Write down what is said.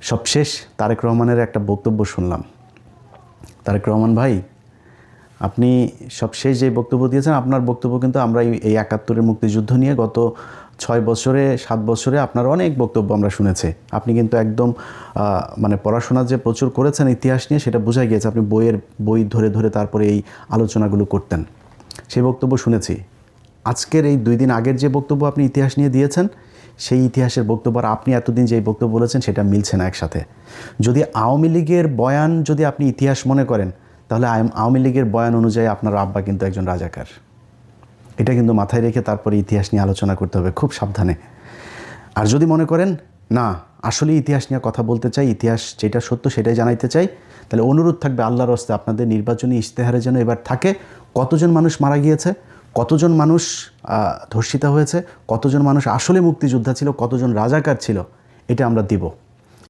সবশেষ তারেক রহমানের একটা বক্তব্য শুনলাম। তারেক রহমান ভাই, আপনি সবশেষ যে বক্তব্য দিয়েছেন, আপনার বক্তব্য কিন্তু আমরা এই- একাত্তরের মুক্তিযুদ্ধ নিয়ে গত ছয় বছরে, সাত বছরে আপনার অনেক বক্তব্য আমরা শুনেছি। আপনি কিন্তু একদম মানে পড়াশোনা যে প্রচুর করেছেন, ইতিহাস নিয়ে সেটা বোঝা গিয়েছে। আপনি বইয়ের বই ধরে ধরে তারপরে এই আলোচনাগুলো করতেন। সেই বক্তব্য শুনেছি। আজকের এই দুই দিন আগের যে বক্তব্য আপনি ইতিহাস নিয়ে দিয়েছেন সেই ইতিহাসের বক্তব্য আর আপনি এতদিন যে বক্তব্য বলেছেন সেটা মিলছে না একসাথে। যদি আওয়ামী লীগের বয়ান যদি আপনি ইতিহাস মনে করেন, তাহলে আওয়ামী লীগের বয়ান অনুযায়ী আপনার আব্বা কিন্তু একজন রাজাকার। এটা কিন্তু মাথায় রেখে তারপরে ইতিহাস নিয়ে আলোচনা করতে হবে খুব সাবধানে। আর যদি মনে করেন, না আসলে ইতিহাস নিয়ে কথা বলতে চাই, ইতিহাস যেটা সত্য সেটাই জানাইতে চাই, তাহলে অনুরোধ থাকবে আল্লাহর হস্তে আপনাদের নির্বাচনী ইশতেহারে যেন এবার থাকে। কতজন মানুষ মারা গিয়েছে? কতজন মানুষ ধর্ষিতা হয়েছে, কতজন মানুষ আসলে মুক্তিযোদ্ধা ছিল, কতজন রাজাকার ছিল, এটা আমরা দিব।